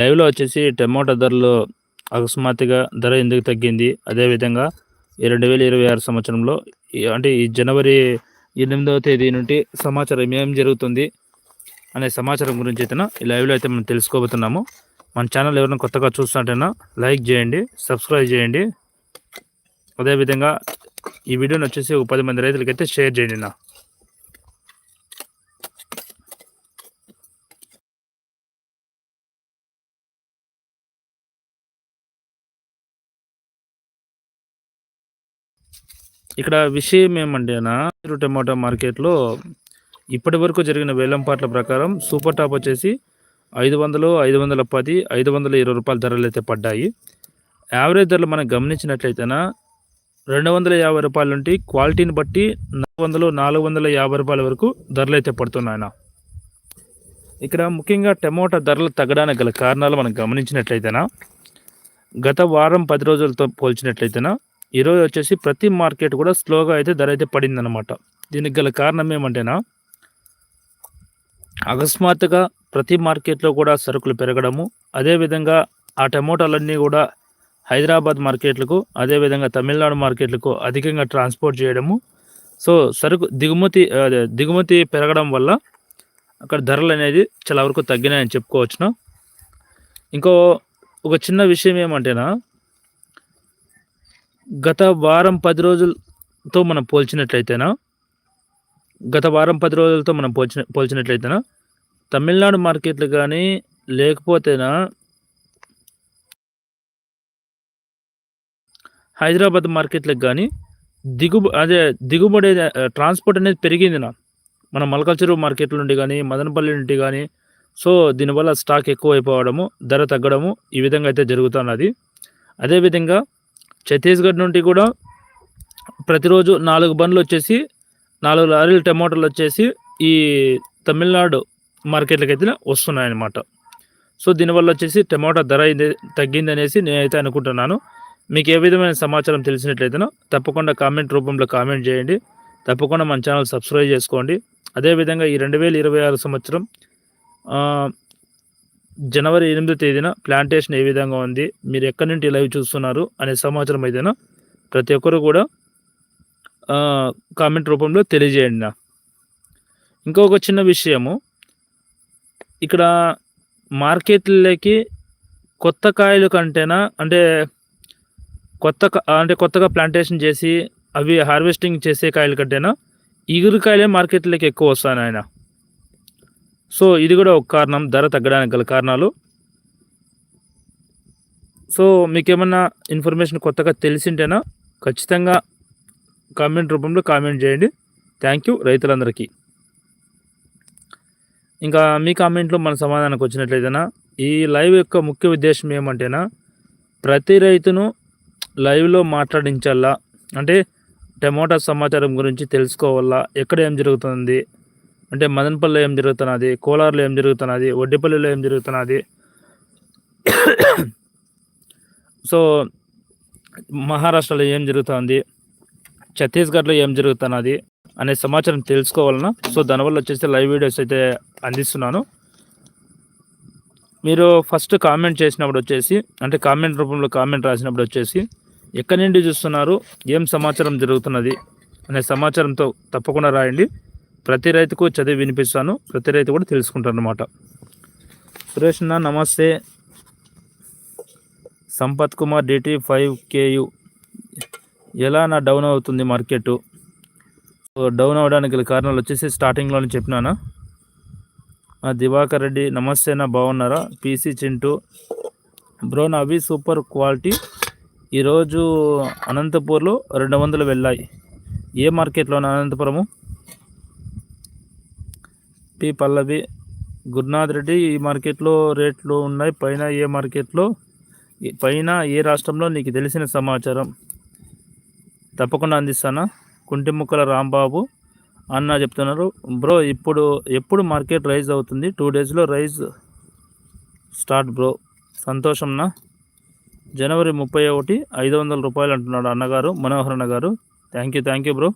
లైవ్లో వచ్చేసి టమోటా ధరలు అకస్మాత్తుగా ధర ఎందుకు తగ్గింది? అదేవిధంగా ఈ రెండు వేల ఇరవై ఆరు సంవత్సరంలో అంటే ఈ జనవరి ఎనిమిదవ తేదీ నుండి సమాచారం ఏం జరుగుతుంది అనే సమాచారం గురించి అయితే ఈ లైవ్లో అయితే మనం తెలుసుకోబోతున్నాము. మన ఛానల్ ఎవరైనా కొత్తగా చూస్తుంటేనా లైక్ చేయండి సబ్స్క్రైబ్ చేయండి. అదేవిధంగా ఈ వీడియోని వచ్చేసి ఒక పది మంది రైతులకైతే షేర్ చేయండి నా ఇక్కడ విషయం ఏమంటేనా టమాటా మార్కెట్లో ఇప్పటి వరకు జరిగిన వేలంపాట్ల ప్రకారం సూపర్ టాప్ వచ్చేసి ఐదు వందలు ఐదు వందల పది ఐదు వందల ఇరవై రూపాయల ధరలు అయితే పడ్డాయి. యావరేజ్ ధరలు మనం గమనించినట్లయితేనా రెండు వందల యాభై రూపాయల నుండి క్వాలిటీని బట్టి నాలుగు వందలు నాలుగు వందల యాభై రూపాయల వరకు ధరలు అయితే పడుతున్నాయన ఇక్కడ ముఖ్యంగా టమోటా ధరలు తగ్గడానికి గల కారణాలు మనం గమనించినట్లయితేనా గత వారం పది రోజులతో పోల్చినట్లయితేనా ఈరోజు వచ్చేసి ప్రతి మార్కెట్ కూడా స్లోగా అయితే ధర అయితే పడిందనమాట దీనికి గల కారణం ఏమంటేనా? అకస్మాత్తుగా ప్రతి మార్కెట్లో కూడా సరుకులు పెరగడము అదేవిధంగా ఆ టమోటాలన్నీ కూడా హైదరాబాద్ మార్కెట్లకు అదేవిధంగా తమిళనాడు మార్కెట్లకు అధికంగా ట్రాన్స్పోర్ట్ చేయడము. సో సరుకు దిగుమతి దిగుమతి పెరగడం వల్ల అక్కడ ధరలు అనేది చాలా వరకు తగ్గినాయని చెప్పుకోవచ్చును. ఇంకో ఒక చిన్న విషయం ఏమంటేనా? గత వారం పది రోజులతో మనం పోల్చినట్లయితేనా? గత వారం పది రోజులతో మనం పోల్చిన పోల్చినట్లయితేనా? తమిళనాడు మార్కెట్లు కానీ లేకపోతేనా? హైదరాబాద్ మార్కెట్లకు కానీ దిగు అదే దిగుబడి ట్రాన్స్పోర్ట్ అనేది పెరిగింది నా. మన మలకల్చరు మార్కెట్ల నుండి కానీ మదనపల్లి నుండి కానీ సో దీనివల్ల స్టాక్ ఎక్కువ అయిపోవడము ధర తగ్గడము ఈ విధంగా అయితే జరుగుతున్నది. అదేవిధంగా ఛత్తీస్గఢ్ నుండి కూడా ప్రతిరోజు నాలుగు బండ్లు వచ్చేసి నాలుగు లారీలు టమాటాలు వచ్చేసి ఈ తమిళనాడు మార్కెట్లకి అయితే వస్తున్నాయన్నమాట. సో దీనివల్ల వచ్చేసి టమాటా ధర తగ్గింది అనేసి నేనైతే అనుకుంటున్నాను. మీకు ఏ విధమైన సమాచారం తెలిసినట్లయితేనో తప్పకుండా కామెంట్ రూపంలో కామెంట్ చేయండి. తప్పకుండా మన ఛానల్ సబ్స్క్రైబ్ చేసుకోండి. అదేవిధంగా ఈ రెండు వేల ఇరవై ఆరు సంవత్సరం జనవరి ఎనిమిదో తేదీన ప్లాంటేషన్ ఏ విధంగా ఉంది మీరు ఎక్కడి నుండి లైవ్ చూస్తున్నారు అనే సమాచారం అయితేనా ప్రతి ఒక్కరు కూడా కామెంట్ రూపంలో తెలియజేయండి నా. ఇంకొక చిన్న విషయము ఇక్కడ మార్కెట్లకి కొత్త కాయలు కంటేనా అంటే కొత్త అంటే కొత్తగా ప్లాంటేషన్ చేసి అవి హార్వెస్టింగ్ చేసే కాయల కంటేనా ఇగురుకాయలే మార్కెట్లోకి ఎక్కువ వస్తాను ఆయన సో ఇది కూడా ఒక కారణం ధర తగ్గడానికి గల కారణాలు. సో మీకేమన్నా ఇన్ఫర్మేషన్ కొత్తగా తెలిసింటేనా ఖచ్చితంగా కామెంట్ రూపంలో కామెంట్ చేయండి. థ్యాంక్ యూ రైతులందరికీ. ఇంకా మీ కామెంట్లో మన సమాధానానికి వచ్చినట్లయితేనా ఈ లైవ్ యొక్క ముఖ్య ఉద్దేశం ఏమంటేనా ప్రతి రైతును లైవ్లో మాట్లాడించాలా అంటే టమోటా సమాచారం గురించి తెలుసుకోవాలా ఎక్కడ ఏం జరుగుతుంది అంటే మదనపల్లిలో ఏం జరుగుతున్నది? కోలార్లో ఏం జరుగుతున్నది? వడ్డిపల్లిలో ఏం జరుగుతున్నది? సో మహారాష్ట్రలో ఏం జరుగుతుంది? ఛత్తీస్గఢ్లో ఏం జరుగుతున్నది? అనే సమాచారం తెలుసుకోవాలన్నా సో దానివల్ల వచ్చేసి లైవ్ వీడియోస్ అయితే అందిస్తున్నాను. మీరు ఫస్ట్ కామెంట్ చేసినప్పుడు వచ్చేసి అంటే కామెంట్ రూపంలో కామెంట్ రాసినప్పుడు వచ్చేసి ఎక్కడి నుండి చూస్తున్నారు? ఏం సమాచారం జరుగుతున్నది? అనే సమాచారంతో తప్పకుండా రాయండి. ప్రతి రైతుకు చదివి వినిపిస్తాను. ప్రతి రైతు కూడా తెలుసుకుంటాను అనమాట సురేష్ అన్న నమస్తే. Sampath Kumar DT five K U. ఎలా నా డౌన్ అవుతుంది మార్కెట్? డౌన్ అవడానికి కారణాలు వచ్చేసి స్టార్టింగ్లోనే చెప్పినానా? దివాకర్ రెడ్డి నమస్తే నా బాగున్నారా? పీసీ చింటూ. బ్రో నావి సూపర్ క్వాలిటీ. ఈరోజు అనంతపూర్లో రెండు వందలు వెళ్ళాయి. ఏ మార్కెట్లో అనంతపురము? పి పల్లవి గురునాథ్ రెడ్డి ఈ మార్కెట్లో రేట్లు ఉన్నాయి. పైన ఏ మార్కెట్లో? పైన ఏ రాష్ట్రంలో? నీకు తెలిసిన సమాచారం తప్పకుండా అందిస్తానా? కుంటిముక్కల రాంబాబు అన్న చెప్తున్నారు. బ్రో ఇప్పుడు ఎప్పుడు మార్కెట్ రైజ్ అవుతుంది? టూ డేస్లో రైజ్ స్టార్ట్ బ్రో. సంతోషంనా? జనవరి ముప్పై ఒకటి ఐదు వందల రూపాయలు అంటున్నాడు అన్నగారు మనోహర్ అన్న గారు thank you thank you bro.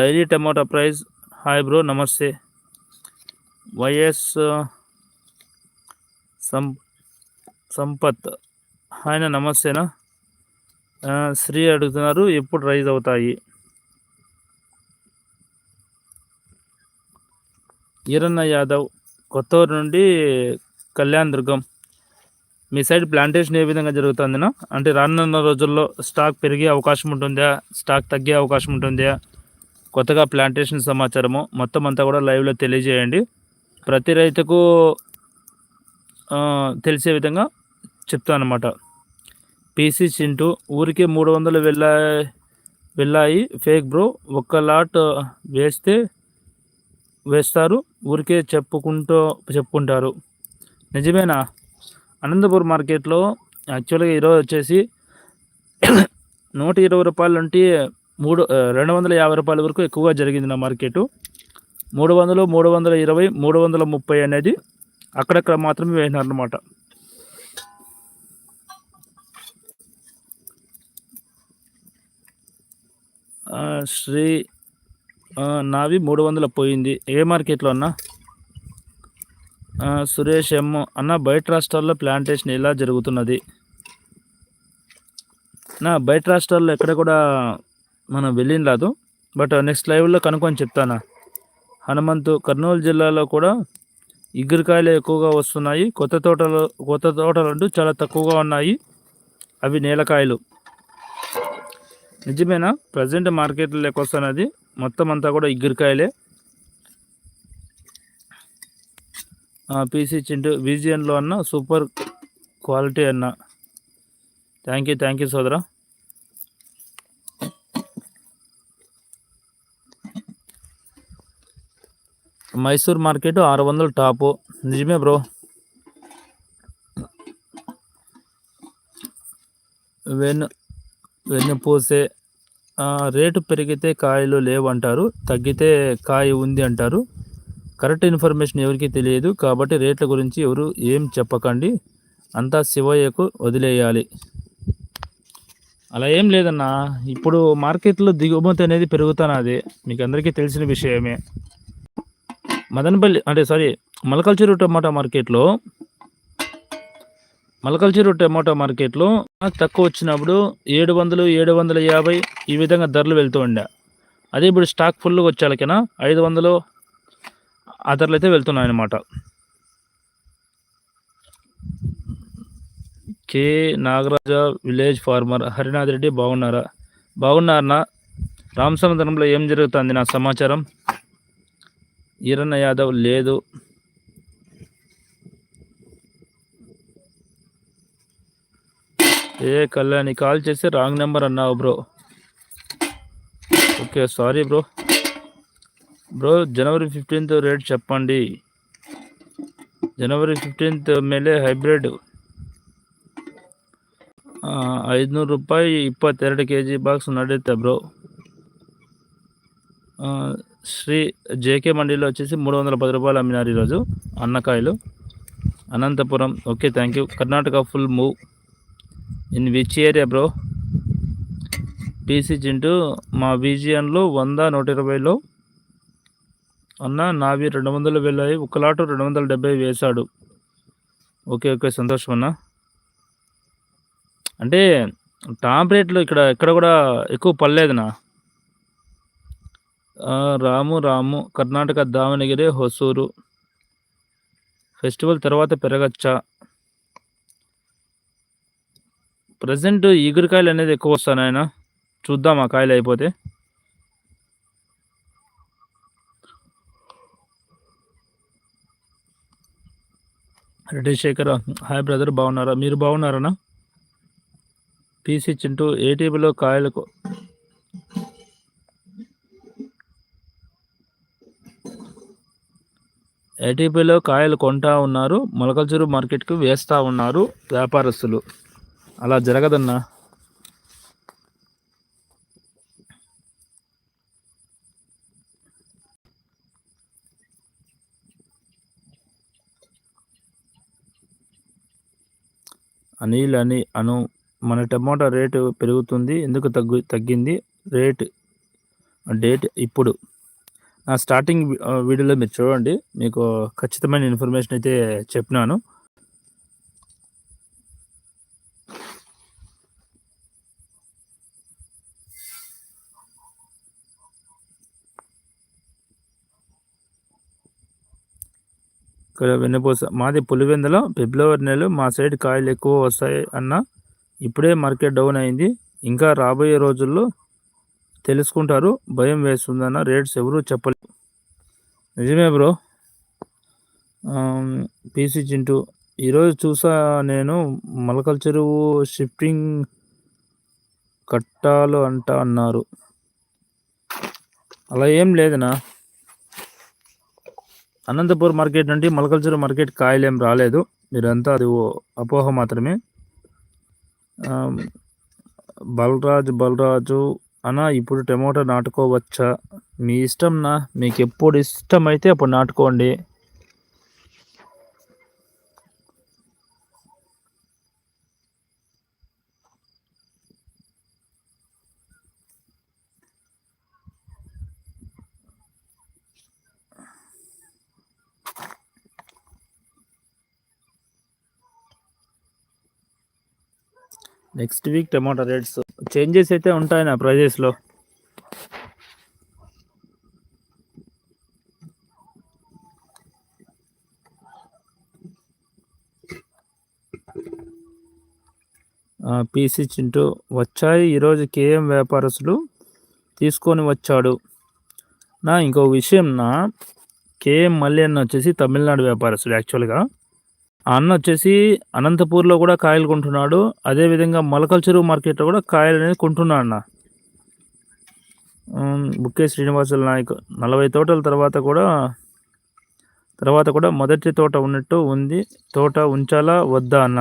Daily tomato price hi bro నమస్తే. వైఎస్ సం సంపత్. ఆయన నమస్తేనా? శ్రీ అడుగుతున్నారు ఎప్పుడు రైజ్ అవుతాయి? ఈరన్న యాదవ్ కొత్తూరు నుండి కళ్యాణ్ దుర్గం. మీ సైడ్ ప్లాంటేషన్ ఏ విధంగా జరుగుతుందినా? అంటే రానున్న రోజుల్లో స్టాక్ పెరిగే అవకాశం ఉంటుందా? స్టాక్ తగ్గే అవకాశం ఉంటుందా? కొత్తగా ప్లాంటేషన్ సమాచారము మొత్తం అంతా కూడా లైవ్లో తెలియజేయండి. ప్రతి రైతుకు తెలిసే విధంగా చెప్తా అనమాట పీసీ చింటూ ఊరికే మూడు వందలు వెళ్ళా వెళ్ళాయి. ఫేక్ బ్రో ఒక్క లాట్ వేస్తే వేస్తారు. ఊరికే చెప్పుకుంటూ చెప్పుకుంటారు. నిజమేనా? అనంతపూర్ మార్కెట్లో యాక్చువల్గా ఈరోజు వచ్చేసి నూట ఇరవై రూపాయల నుండి మూడు రెండు వందల యాభై రూపాయల వరకు ఎక్కువగా జరిగింది నా మార్కెట్. మూడు వందలు మూడు వందల ఇరవై మూడు వందల ముప్పై అనేది అక్కడక్కడ మాత్రమే వేసినారనమాట శ్రీ నావి మూడు వందల పోయింది. ఏ మార్కెట్లో అన్న? సురేష్ ఎమ్ అన్న బయట రాష్ట్రాల్లో ప్లాంటేషన్ ఎలా జరుగుతున్నది? నా బయట రాష్ట్రాల్లో ఎక్కడ కూడా మనం వెళ్ళిన రాదు బట్ నెక్స్ట్ లైవ్లో కనుక్కొని చెప్తానా? హనుమంతు కర్నూలు జిల్లాలో కూడా ఇగురికాయలు ఎక్కువగా వస్తున్నాయి. కొత్త తోటలు కొత్త తోటలు అంటూ చాలా తక్కువగా ఉన్నాయి. అవి నేలకాయలు. నిజమేనా? ప్రజెంట్ మార్కెట్లో లెక్కొస్తున్నది మొత్తం అంతా కూడా ఇగురికాయలే. పీసీ చింటూ విజియన్లో అన్న సూపర్ క్వాలిటీ అన్న. థ్యాంక్ యూ థ్యాంక్ యూ సోదరా. మైసూర్ మార్కెట్ ఆరు వందలు టాపు. నిజమే బ్రో. వెన్ను వెన్నుపూసే పూసే రేటు పెరిగితే కాయలు లేవు అంటారు తగ్గితే కాయ ఉంది అంటారు. కరెక్ట్ ఇన్ఫర్మేషన్ ఎవరికీ తెలియదు కాబట్టి రేట్ల గురించి ఎవరు ఏం చెప్పకండి. అంతా శివయ్యకు వదిలేయాలి. అలా ఏం లేదన్నా ఇప్పుడు మార్కెట్లో దిగుమతి అనేది పెరుగుతున్నది మీకు అందరికీ తెలిసిన విషయమే. మదనపల్లి అంటే సారీ మలకల్చూరు టమాటా మార్కెట్లో మలకల్చూరు టమాటా మార్కెట్లో తక్కువ వచ్చినప్పుడు ఏడు వందలు ఏడు వందల యాభై ఈ విధంగా ధరలు వెళ్తూ ఉండే. అదే ఇప్పుడు స్టాక్ ఫుల్గా వచ్చాలకైనా ఐదు వందలు ఆ ధరలు అయితే వెళ్తున్నాయి అన్నమాట K. Nagaraja village farmer Harinath Reddy బాగున్నారా? బాగున్నారనా రామసముద్రంలో ఏం జరుగుతుంది నా సమాచారం? ఈరన్న యాదవ్ లేదు ఏ కళ్యాణి కాల్ చేసి రాంగ్ నెంబర్ అన్నావు bro okay sorry bro bro జనవరి ఫిఫ్టీన్త్ రేట్ చెప్పండి జనవరి ఫిఫ్టీన్త్ ಮೇಲೆ ಹೈಬ್ರಿಡ್ ಐದುನೂರು ರೂಪಾಯಿ ಇಪ್ಪತ್ತೆರಡು ಕೆ ಜಿ ಬಾಕ್ಸ್ ನಡೆಯುತ್ತೆ బ్రో ఆ, శ్రీ జేకే మండీలో వచ్చేసి మూడు వందల పది రూపాయలు అమ్మినారు ఈరోజు అన్నకాయలు. Anantapuram okay thank you Karnataka full move in which area bro PC Chintu మా విజియన్లో వంద నూట ఇరవైలో. అన్న నావి రెండు వందలు వెళ్ళాయి ఒకలాటు రెండు వందల డెబ్బై వేశాడు. ఓకే ఓకే సంతోషం అన్న. అంటే టాప్ రేట్లు ఇక్కడ ఎక్కడ కూడా ఎక్కువ పడలేదునా రాము రాము కర్ణాటక దావణగిరి హొసూరు. ఫెస్టివల్ తర్వాత పెరగచ్చా? ప్రజెంట్ ఈగురికాయలు అనేది ఎక్కువ వస్తాను ఆయన చూద్దాం ఆ కాయలు అయిపోతే. రెడ్డి శేఖర్ హాయ్ బ్రదర్ బాగున్నారా? మీరు బాగున్నారనా పీసీ చింటూ ఏటీవీలో కాయలకు ఏటీపీలో కాయలు కొంటా ఉన్నారు మొలకల్చూరు మార్కెట్కి వేస్తూ ఉన్నారు వ్యాపారస్తులు. అలా జరగదన్నా. అనిల్ అని అను మన టమాటా రేటు పెరుగుతుంది ఎందుకు తగ్గు తగ్గింది? రేట్ డేట్ ఇప్పుడు. నా స్టార్టింగ్ వీడియోలో మీరు చూడండి. మీకు ఖచ్చితమైన ఇన్ఫర్మేషన్ అయితే చెప్పినాను. ఇక్కడ వెన్నపూస మాది పులివెందులో ఫిబ్రవరి నెల మా సైడ్ కాయలు ఎక్కువ వస్తాయి అన్న ఇప్పుడే మార్కెట్ డౌన్ అయింది. ఇంకా రాబోయే రోజుల్లో తెలుసుకుంటారు భయం వేస్తుందన్న రేట్స్ ఎవరు చెప్పలేదు నిజమే బ్రో. పీసీ చింటూ ఈరోజు చూసా నేను మలకల్ చెరువు షిఫ్టింగ్ కట్టాలు అంట అన్నారు. అలా ఏం లేదనా? అనంతపూర్ మార్కెట్ నుండి మలకల్ చెరువు మార్కెట్ కాయలేం రాలేదు. మీరంతా అది అపోహ మాత్రమే. బలరాజు బలరాజు అన్నా ఇప్పుడు టమోటా నాటుకోవచ్చా? మీ ఇష్టం నా. మీకు ఎప్పుడు ఇష్టమైతే అప్పుడు నాటుకోండి. Next week tomato rates. Changes అయితే ఉంటాయి నా ప్రైజెస్లో పీసీ చింటూ వచ్చాయి ఈరోజు కేఎం వ్యాపారస్తులు తీసుకొని వచ్చాడు. నా ఇంకో విషయం నా కేఎం మల్లి అన్న వచ్చేసి తమిళనాడు వ్యాపారస్తుడు యాక్చువల్గా. అన్న వచ్చేసి అనంతపూర్లో కూడా కాయలు కొంటున్నాడు. అదేవిధంగా మొలకల చెరువు మార్కెట్లో కూడా కాయలు అనేది కొంటున్నాడు అన్న. బుక్కే శ్రీనివాసుల నాయక్ నలభై తోటల తర్వాత కూడా తర్వాత కూడా మొదటి తోట ఉన్నట్టు ఉంది. తోట ఉంచాలా వద్దా అన్న.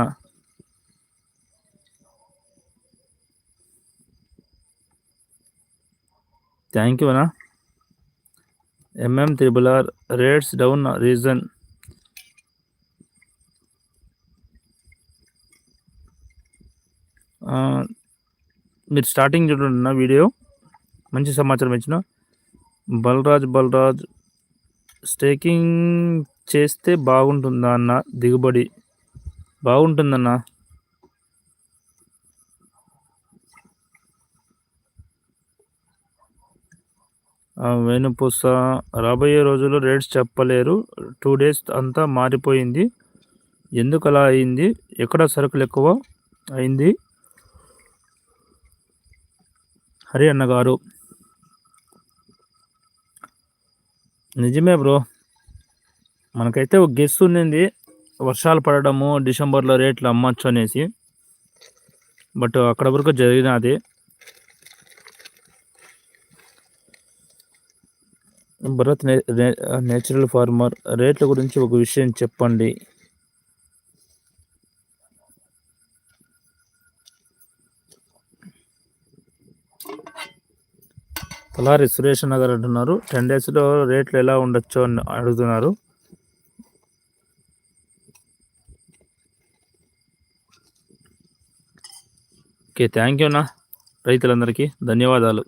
థ్యాంక్ యూ అన్న. MM triple R rates down reason. మీరు స్టార్టింగ్ చూడండి నా వీడియో మంచి సమాచారం ఇచ్చిన. బలరాజ్ బలరాజ్ స్టేకింగ్ చేస్తే బాగుంటుందా అన్న దిగుబడి? బాగుంటుందన్న? వేణుపూస రాబోయే రోజుల్లో రేట్స్ చెప్పలేరు. టూ డేస్ అంతా మారిపోయింది. ఎందుకు అలా అయింది? ఎక్కడ సరుకులు ఎక్కువ అయింది? హరి అన్న గారు. నిజమే బ్రో. మనకైతే ఒక గెస్ ఉండింది. వర్షాలు పడడము డిసెంబర్లో రేట్లు అమ్మచ్చు అనేసి. బట్ అక్కడ వరకు జరిగినది భరత్ నే- నేచురల్ ఫార్మర్. రేట్ల గురించి ఒక విషయం చెప్పండి. తలారి సురేష్ నగర్ అంటున్నారు టెన్ డేస్లో రేట్లు ఎలా ఉండొచ్చు? అని అడుగుతున్నారు. ఓకే థ్యాంక్ యూ అన్న రైతులందరికీ ధన్యవాదాలు.